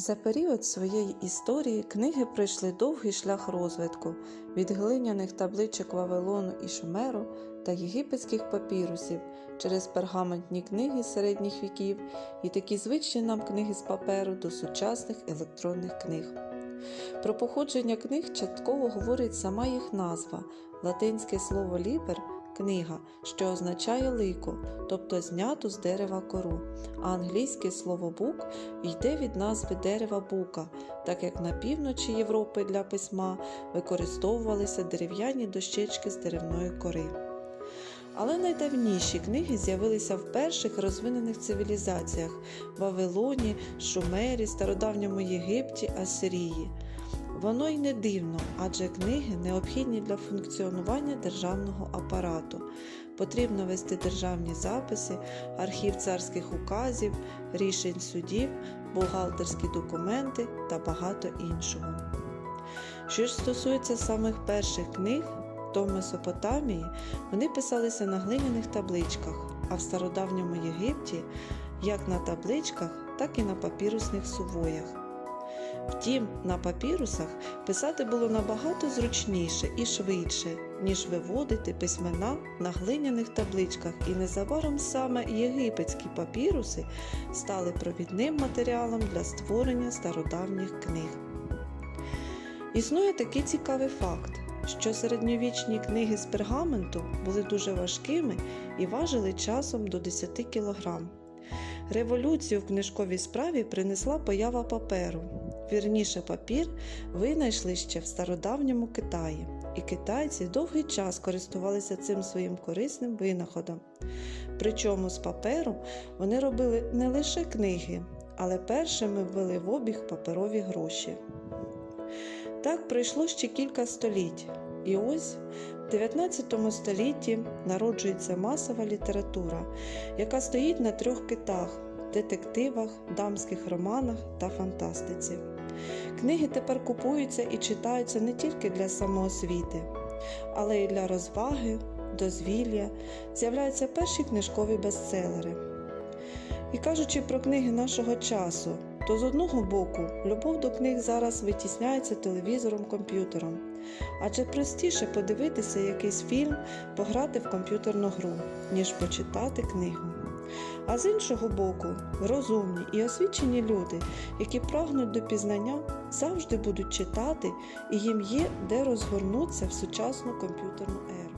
За період своєї історії книги пройшли довгий шлях розвитку від глиняних табличок Вавилону і Шумеру та єгипетських папірусів через пергаментні книги середніх віків і такі звичні нам книги з паперу до сучасних електронних книг. Про походження книг частково говорить сама їх назва латинське слово лібер книга, що означає лико, тобто зняту з дерева кору, а англійське слово бук йде від назви дерева бука, так як на півночі Європи для письма використовувалися дерев'яні дощечки з деревної кори. Але найдавніші книги з'явилися в перших розвинених цивілізаціях Вавилоні, Шумері, Стародавньому Єгипті, Асирії. Воно й не дивно, адже книги необхідні для функціонування державного апарату. Потрібно вести державні записи, архів царських указів, рішень судів, бухгалтерські документи та багато іншого. Що ж стосується самих перших книг, то Месопотамії вони писалися на глиняних табличках, а в стародавньому Єгипті як на табличках, так і на папірусних сувоях. Втім, на папірусах писати було набагато зручніше і швидше, ніж виводити письмена на глиняних табличках, і незабаром саме єгипетські папіруси стали провідним матеріалом для створення стародавніх книг. Існує такий цікавий факт, що середньовічні книги з пергаменту були дуже важкими і важили часом до 10 кг. Революцію в книжковій справі принесла поява паперу. Вірніше, папір винайшли ще в стародавньому Китаї, і китайці довгий час користувалися цим своїм корисним винаходом. Причому з паперу вони робили не лише книги, але першими ввели в обіг паперові гроші. Так пройшло ще кілька століть, і ось в 19 столітті народжується масова література, яка стоїть на трьох китах детективах, дамських романах та фантастиці. Книги тепер купуються і читаються не тільки для самоосвіти, але й для розваги, дозвілля, з'являються перші книжкові бестселери. І кажучи про книги нашого часу, то з одного боку любов до книг зараз витісняється телевізором, комп'ютером, адже простіше подивитися якийсь фільм, пограти в комп'ютерну гру, ніж почитати книгу. А з іншого боку, розумні і освічені люди, які прагнуть до пізнання, завжди будуть читати, і їм є де розгорнутися в сучасну комп'ютерну еру.